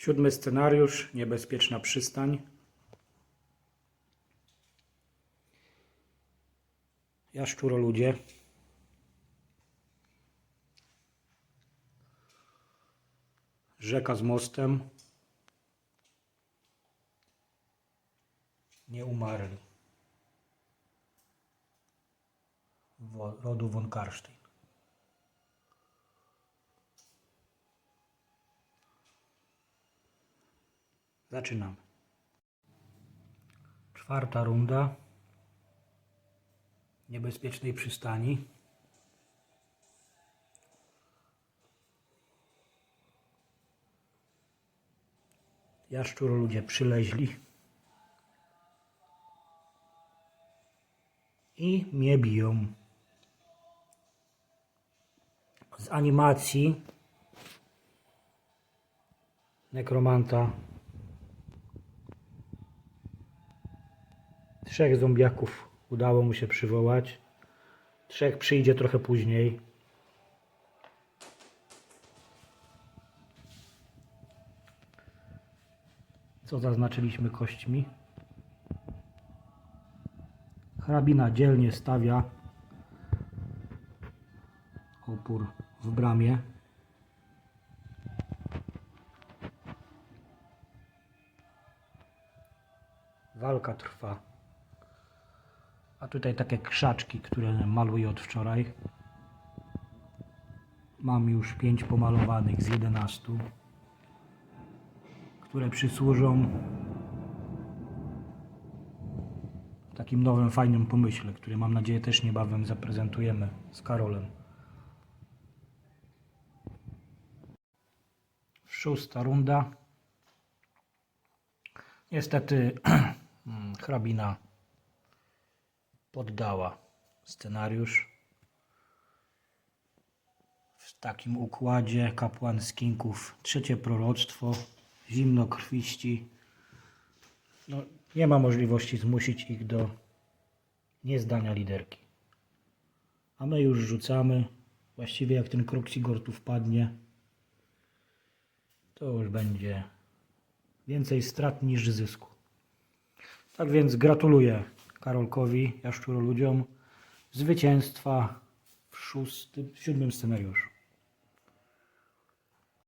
Siódmy scenariusz, niebezpieczna przystań. Jaszczuro ludzie. Rzeka z mostem. Nie umarli. Rodu von Karstein. Zaczynamy. Czwarta runda niebezpiecznej przystani. Jaszczur ludzie przyleźli i mnie biją. Z animacji nekromanta Trzech zombiaków udało mu się przywołać. Trzech przyjdzie trochę później. Co zaznaczyliśmy kośćmi? Hrabina dzielnie stawia opór w bramie. Walka trwa. A tutaj takie krzaczki, które maluję od wczoraj. Mam już 5 pomalowanych z 11, które przysłużą takim nowym, fajnym pomyśle, który mam nadzieję też niebawem zaprezentujemy z Karolem. Szósta runda. Niestety mm, hrabina poddała scenariusz. W takim układzie kapłan skinków, trzecie proroctwo, zimnokrwiści. No, nie ma możliwości zmusić ich do niezdania liderki. A my już rzucamy. Właściwie jak ten Kruxigor tu wpadnie, to już będzie więcej strat niż zysku. Tak więc gratuluję Karolkowi, Jaszczuroludziom zwycięstwa w szóstym, w siódmym scenariuszu.